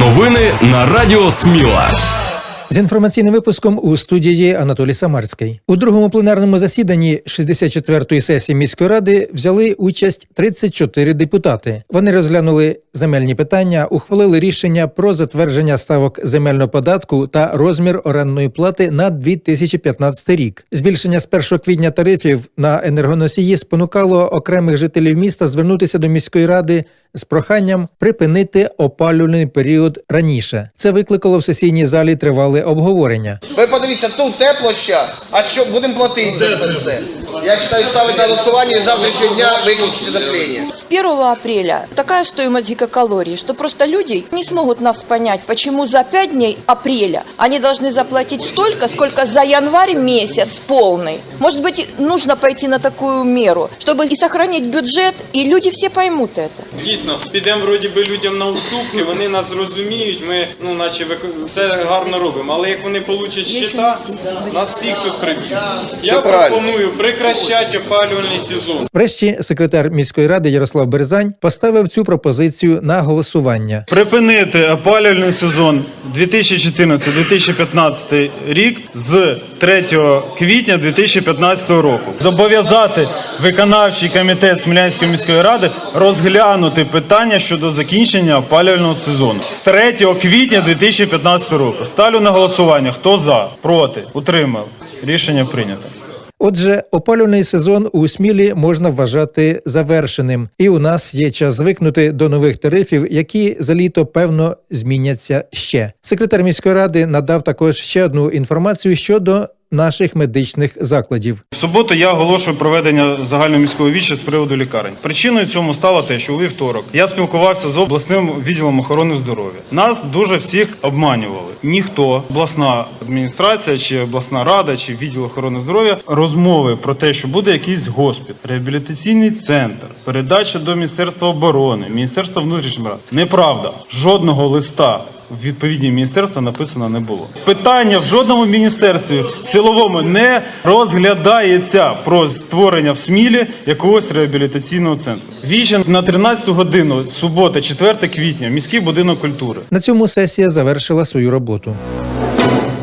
Новини на Радіо Сміла. З інформаційним випуском у студії Анатолій Самарський у другому пленарному засіданні 64-ї сесії міської ради взяли участь 34 депутати. Вони розглянули земельні питання, ухвалили рішення про затвердження ставок земельного податку та розмір орендної плати на 2015 рік. Збільшення з 1 квітня тарифів на енергоносії спонукало окремих жителів міста звернутися до міської ради з проханням припинити опалювальний період раніше. Це викликало в сесійній залі тривале обговорення. Ви подивіться, тут тепло зараз, а що будемо платити за це все? Я вважаю, ставити на голосування і з завтрашнього дня виключити отоплення. С 1 апреля такая стоимость гигакалорий, что просто люди не смогут нас понять, почему за 5 дней апреля они должны заплатить столько, сколько за январь месяц полный. Может быть, нужно пойти на такую меру, чтобы и сохранить бюджет, и люди все поймут это. Дійсно, підемо вроді би людям на уступки, вони нас зрозуміють, ми ну наче вик- все гарно робимо. Але як вони получать щита, нас всіх тут приб'ють. Я пропоную прекращати опалювальний сезон. Врешті секретар міської ради Ярослав Березань поставив цю пропозицію на голосування. Припинити опалювальний сезон 2014-2015 рік з 3 квітня 2015 року. Зобов'язати виконавчий комітет Смілянської міської ради розглянути питання щодо закінчення опалювального сезону з 3 квітня 2015 року. Ставлю на голосування. Хто за, проти, утримав. Рішення прийнято. Отже, опалювальний сезон у Смілі можна вважати завершеним, і у нас є час звикнути до нових тарифів, які за літо певно зміняться ще. Секретар міської ради надав також ще одну інформацію щодо наших медичних закладів. В суботу я оголошую проведення загальноміського віча з приводу лікарень. Причиною цьому стало те, що у вівторок я спілкувався з обласним відділом охорони здоров'я. Нас дуже всіх обманювали. Ніхто, обласна адміністрація, чи обласна рада, чи відділ охорони здоров'я розмови про те, що буде якийсь госпіталь, реабілітаційний центр, передача до Міністерства оборони, Міністерства внутрішніх справ. Неправда, жодного листа в відповідні міністерства написано не було. Питання в жодному міністерстві силовому не розглядається про створення в Смілі якогось реабілітаційного центру. Вічен на 13 годину, субота, 4 квітня, міський будинок культури. На цьому сесія завершила свою роботу.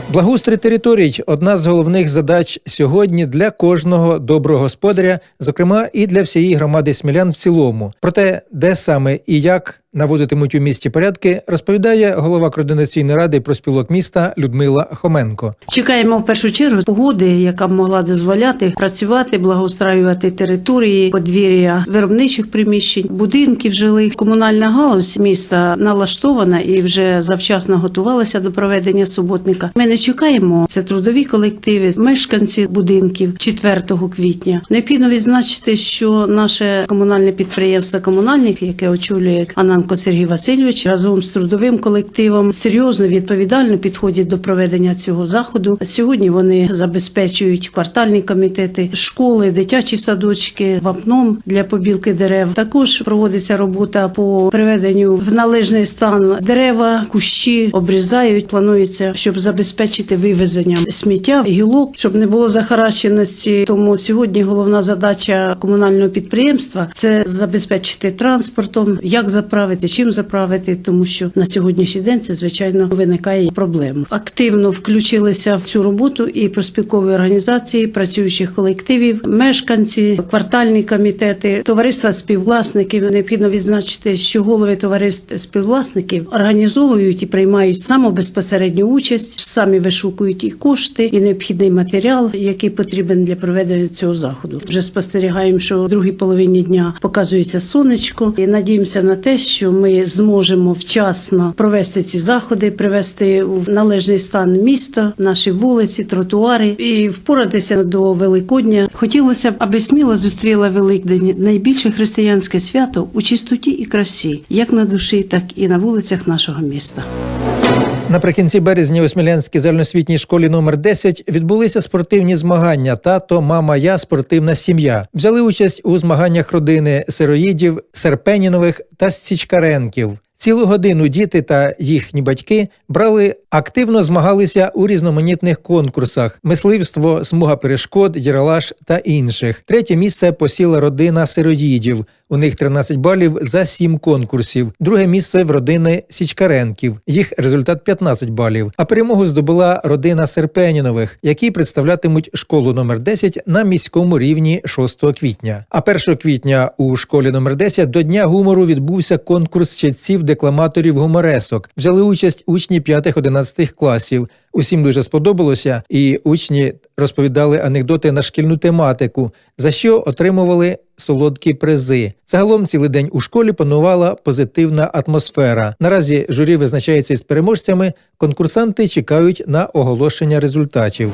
Благоустрій територій одна з головних задач сьогодні для кожного доброго господаря, зокрема і для всієї громади смілян в цілому. Про те, де саме і як наводитимуть у місті порядки, розповідає голова координаційної ради проспілок міста Людмила Хоменко. Чекаємо в першу чергу погоди, яка б могла дозволяти працювати, благоустраювати території, подвір'я виробничих приміщень, будинків жилих. Комунальна галузь міста налаштована і вже завчасно готувалася до проведення суботника. Ми не чекаємо. Це трудові колективи, мешканці будинків 4 квітня. Необхідно відзначити, що наше комунальне підприємство комунальник, яке очолює Ананко Сергій Васильович, разом з трудовим колективом серйозно відповідально підходять до проведення цього заходу. Сьогодні вони забезпечують квартальні комітети, школи, дитячі садочки, вапном для побілки дерев. Також проводиться робота по приведенню в належний стан дерева, кущі обрізають. Планується, щоб забезпечити вивезення сміття, гілок, щоб не було захаращеності. Тому сьогодні головна задача комунального підприємства це забезпечити транспортом, як заправити, чим заправити, тому що на сьогоднішній день це звичайно виникає проблем. Активно включилися в цю роботу і проспілкові організації, працюючих колективів, мешканці, квартальні комітети, товариства співвласників. Необхідно відзначити, що голови товариств співвласників організовують і приймають саму безпосередню участь, самі вишукують і кошти, і необхідний матеріал, який потрібен для проведення цього заходу. Вже спостерігаємо, що в другій половині дня показується сонечко, і надіємося на те, що ми зможемо вчасно провести ці заходи, привести в належний стан міста, наші вулиці, тротуари і впоратися до Великодня. Хотілося б, аби сміло зустріла Великдень найбільше християнське свято у чистоті і красі, як на душі, так і на вулицях нашого міста. Наприкінці березня у Смілянській загальноосвітній школі номер 10 відбулися спортивні змагання. Тато, мама, я спортивна сім'я. Взяли участь у змаганнях родини сироїдів, Серпенінових та Січкаренків. Цілу годину діти та їхні батьки брали Активно змагалися у різноманітних конкурсах: мисливство, смуга перешкод, яралаш та інших. Третє місце посіла родина сиродідів. У них 13 балів за 7 конкурсів. Друге місце в родини Січкаренків. Їх результат 15 балів. А перемогу здобула родина Серпенінових, які представлятимуть школу номер 10 на міському рівні 6 квітня. А 1 квітня у школі номер 10 до дня гумору відбувся конкурс читців декламаторів гуморесок. Взяли участь учні 5-11 класів. Усім дуже сподобалося, і учні розповідали анекдоти на шкільну тематику, за що отримували солодкі призи. Загалом цілий день у школі панувала позитивна атмосфера. Наразі журі визначається із переможцями. Конкурсанти чекають на оголошення результатів.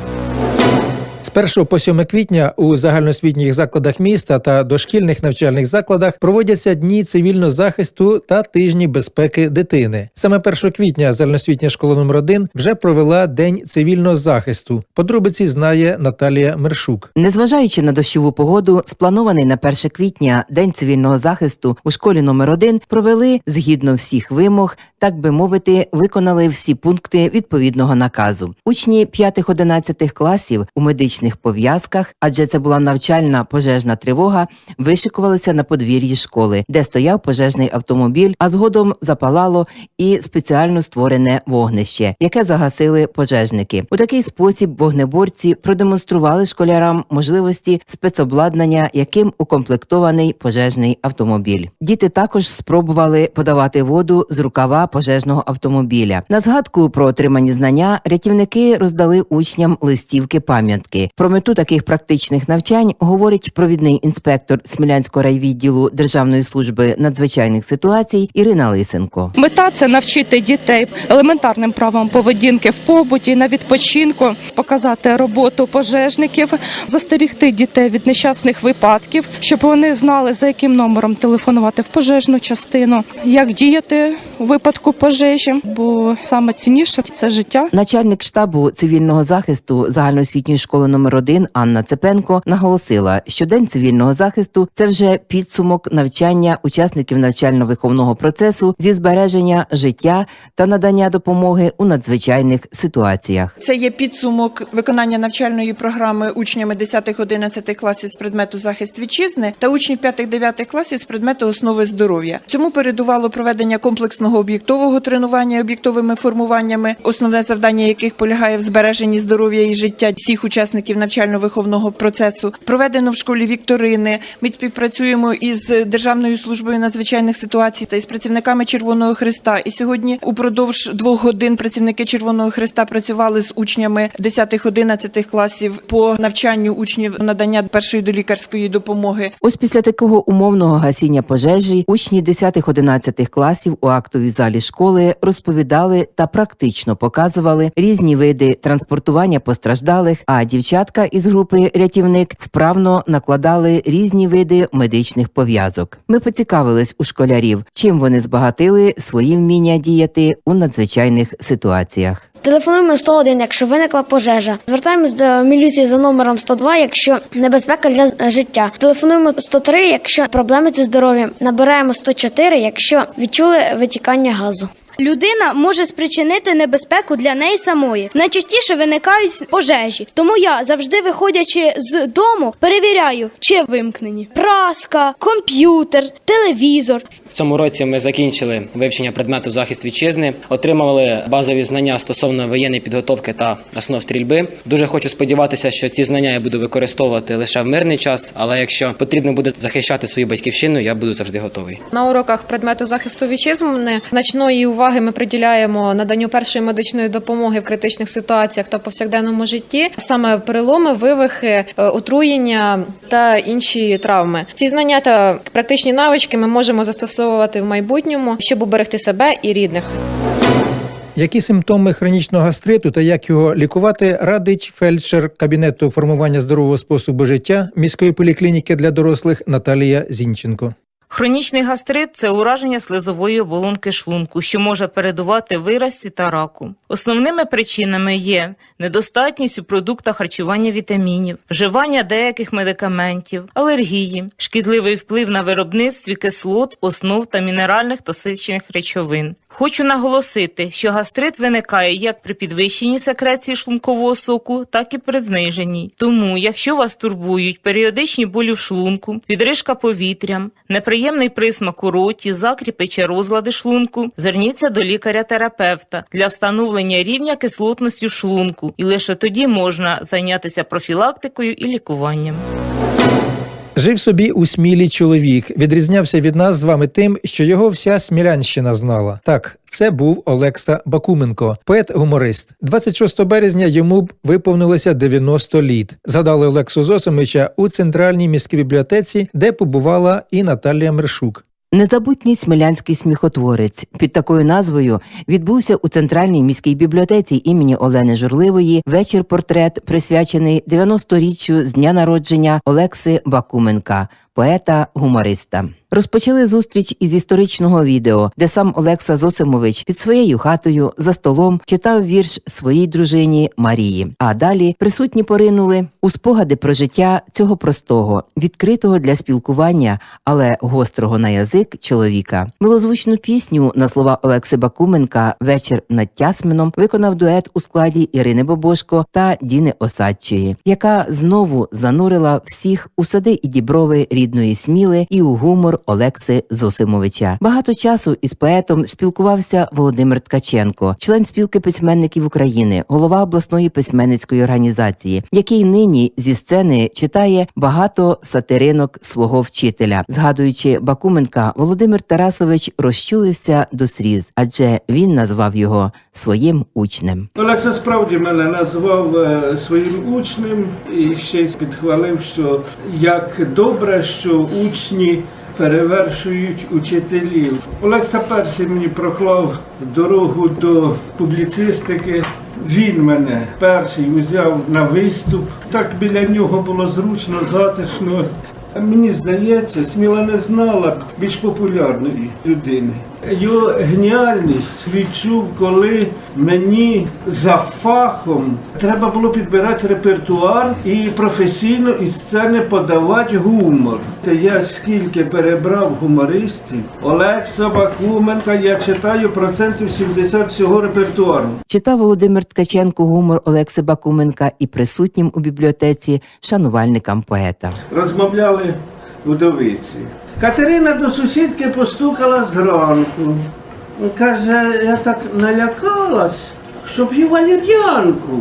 З 1 по 7 квітня у загальноосвітніх закладах міста та дошкільних навчальних закладах проводяться дні цивільного захисту та тижні безпеки дитини. Саме 1 квітня загальноосвітня школа номер 1 вже провела день цивільного захисту. Подробиці знає Наталія Мершук. Незважаючи на дощову погоду, спланований на 1 квітня День цивільного захисту у школі номер 1 провели згідно всіх вимог, так би мовити, виконали всі пункти відповідного наказу. Учні 5-11 класів у медичних пов'язках, адже це була навчальна пожежна тривога, вишикувалися на подвір'ї школи, де стояв пожежний автомобіль, а згодом запалало і спеціально створене вогнище, яке загасили пожежники. У такий спосіб вогнеборці продемонстрували школярам можливості спецобладнання, яким укомплектований пожежний автомобіль. Діти також спробували подавати воду з рукава пожежного автомобіля. На згадку про отримані знання рятівники роздали учням листівки пам'ятки. Про мету таких практичних навчань говорить провідний інспектор Смілянського райвідділу Державної служби надзвичайних ситуацій Ірина Лисенко. Мета це навчити дітей елементарним правилам поведінки в побуті, на відпочинку, показати роботу пожежників, застерігти дітей від нещасних випадків, щоб вони знали за яким номером телефонувати в пожежну частину, як діяти у випадку пожежі, бо саме цінніше це життя. Начальник штабу цивільного захисту загальноосвітньої школи номер 1 Анна Цепенко наголосила, що день цивільного захисту це вже підсумок навчання учасників навчально-виховного процесу зі збереження життя та надання допомоги у надзвичайних ситуаціях. Це є підсумок виконання навчальної програми учнями 10-11 класів з предмету захист вітчизни та учнів 5-9 класів з предмету основи здоров'я. Цьому передувало проведення комплексного об'єктового тренування об'єктовими формуваннями, основне завдання яких полягає в збереженні здоров'я і життя всіх учасників навчально-виховного процесу. Проведено в школі вікторини. Ми співпрацюємо із Державною службою надзвичайних ситуацій та із працівниками Червоного Христа. І сьогодні упродовж двох годин працівники Червоного Христа працювали з учнями 10-11 класів по навчанню учнів надання першої долікарської допомоги. Ось після такого умовного гасіння пожежі учні 10-11 класів у актовій залі школи розповідали та практично показували різні види транспортування постраждалих. А дівчатка із групи рятівник вправно накладали різні види медичних пов'язок. Ми поцікавились у школярів, чим вони збагатили свої вміння діяти у надзвичайних ситуаціях. Телефонуємо 101, якщо виникла пожежа. Звертаємось до міліції за номером 102, якщо небезпека для життя. Телефонуємо 103, якщо проблеми зі здоров'ям. Набираємо 104, якщо відчули витікання газу. Людина може спричинити небезпеку для неї самої. Найчастіше виникають пожежі. Тому я завжди, виходячи з дому, перевіряю, чи вимкнені праска, комп'ютер, телевізор. Цьому році ми закінчили вивчення предмету захист вітчизни, отримали базові знання стосовно воєнної підготовки та основ стрільби. Дуже хочу сподіватися, що ці знання я буду використовувати лише в мирний час, але якщо потрібно буде захищати свою батьківщину, я буду завжди готовий. На уроках предмету захисту вітчизни значної уваги ми приділяємо наданню першої медичної допомоги в критичних ситуаціях та повсякденному житті, саме переломи, вивихи, е, отруєння та інші травми. Ці знання та практичні навички ми можемо застосовувати в майбутньому, щоб уберегти себе і рідних. Які симптоми хронічного гастриту та як його лікувати, радить фельдшер кабінету формування здорового способу життя міської поліклініки для дорослих Наталія Зінченко. Хронічний гастрит це ураження слизової оболонки шлунку, що може передувати виразці та раку. Основними причинами є недостатність у продуктах харчування вітамінів, вживання деяких медикаментів, алергії, шкідливий вплив на виробництві кислот, основ та мінеральних токсичних речовин. Хочу наголосити, що гастрит виникає як при підвищенні секреції шлункового соку, так і при зниженні. Тому, якщо вас турбують періодичні болі в шлунку, відрижка повітрям, неприємний присмак у роті, закріпи чи розлади шлунку, зверніться до лікаря-терапевта. Для встановлення рівня кислотності в шлунку, і лише тоді можна зайнятися профілактикою і лікуванням. Жив собі у смілі чоловік, відрізнявся від нас з вами тим, що його вся Смілянщина знала. Так, це був Олекса Бакуменко, поет-гуморист. 26 березня йому б виповнилося 90 літ. Згадали Олексу Зосимича у центральній міській бібліотеці, де побувала і Наталія Мершук. Незабутній смілянський сміхотворець. Під такою назвою відбувся у центральній міській бібліотеці імені Олени Журливої вечір портрет, присвячений 90-річчю з дня народження Олекси Бакуменка, поета-гумориста. Розпочали зустріч із історичного відео, де сам Олекса Зосимович під своєю хатою за столом читав вірш своїй дружині Марії. А далі присутні поринули у спогади про життя цього простого, відкритого для спілкування, але гострого на язик чоловіка. Милозвучну пісню на слова Олекси Бакуменка Вечір над Тясмином виконав дует у складі Ірини Бобошко та Діни Осадчої, яка знову занурила всіх у сади і діброви рідної сміли і у гумор Олекси Зосимовича. Багато часу із поетом спілкувався Володимир Ткаченко, член спілки письменників України, голова обласної письменницької організації, який нині зі сцени читає багато сатиринок свого вчителя. Згадуючи Бакуменка, Володимир Тарасович розчулився до сліз, адже він назвав його своїм учнем. Олекса справді мене назвав е, своїм учнем і ще й підхвалив, що як добре, що учні перевершують учителів. Олекса перший мені проклав дорогу до публіцистики. Він мене перший взяв на виступ. Так біля нього було зручно, затишно. Мені здається, сміла не знала більш популярної людини. Його геніальність відчув, коли мені за фахом треба було підбирати репертуар і професійно із сцени подавати гумор. Та я скільки перебрав гумористів, Олекса Бакуменка, я читаю процентів 70 всього репертуару. Читав Володимир Ткаченко гумор Олекси Бакуменка і присутнім у бібліотеці шанувальникам поета. Розмовляли вдовиці. Катерина до сусідки постукала зранку. Каже, я так налякалась, що п'ю валір'янку.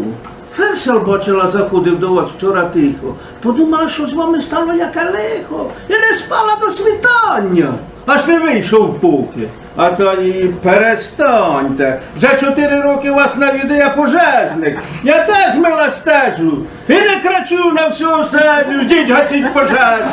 Фершел бачила, заходив до вас вчора тихо. Подумала, що з вами стало яке лихо. І не спала до світання. Аж не вийшов поки. А то і перестаньте. Вже чотири роки вас навідає пожежник. Я теж мила стежу. І не крачу на всю оселю. Йдіть гасіть пожежу.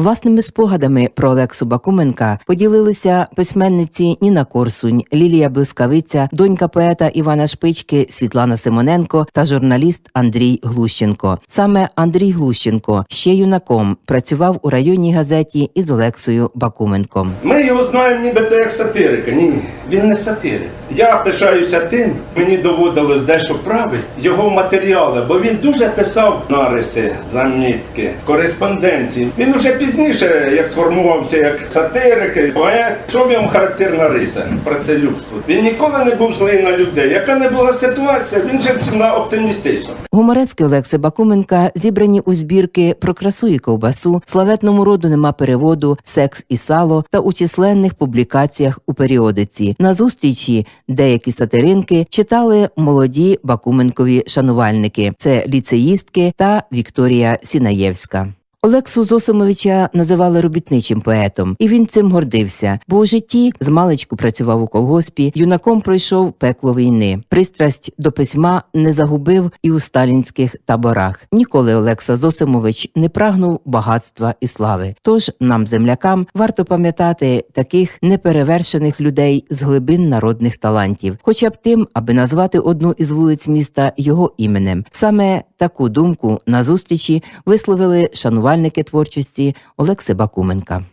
Власними спогадами про Олексу Бакуменка поділилися письменниці Ніна Корсунь, Лілія Блискавиця, донька поета Івана Шпички Світлана Симоненко та журналіст Андрій Глущенко. Саме Андрій Глущенко ще юнаком працював у районній газеті із Олексою Бакуменком. Ми його знаємо нібито як сатирика. Ні, він не сатирик. Я пишаюся тим, мені доводилось дещо правити його матеріали, бо він дуже писав нариси, замітки, кореспонденції. Він уже пізніше, як сформувався як сатирик, поет, що в ньому характерна риса працелюбство. Він ніколи не був злий на людей. Яка не була ситуація, він жив ціна оптимістично. Гуморески Олекси Бакуменка зібрані у збірки про красу і ковбасу, славетному роду нема переводу, секс і сало та у численних публікаціях у періодиці. На зустрічі деякі сатиринки читали молоді Бакуменкові шанувальники. Це ліцеїстки та Вікторія Сінаєвська. Олексу Зосимовича називали робітничим поетом, і він цим гордився, бо у житті з маличку працював у колгоспі, юнаком пройшов пекло війни. Пристрасть до письма не загубив і у сталінських таборах. Ніколи Олекса Зосимович не прагнув багатства і слави. Тож нам, землякам, варто пам'ятати таких неперевершених людей з глибин народних талантів, хоча б тим, аби назвати одну із вулиць міста його іменем. Саме таку думку на зустрічі висловили шанувальники творчості Олекси Бакуменка.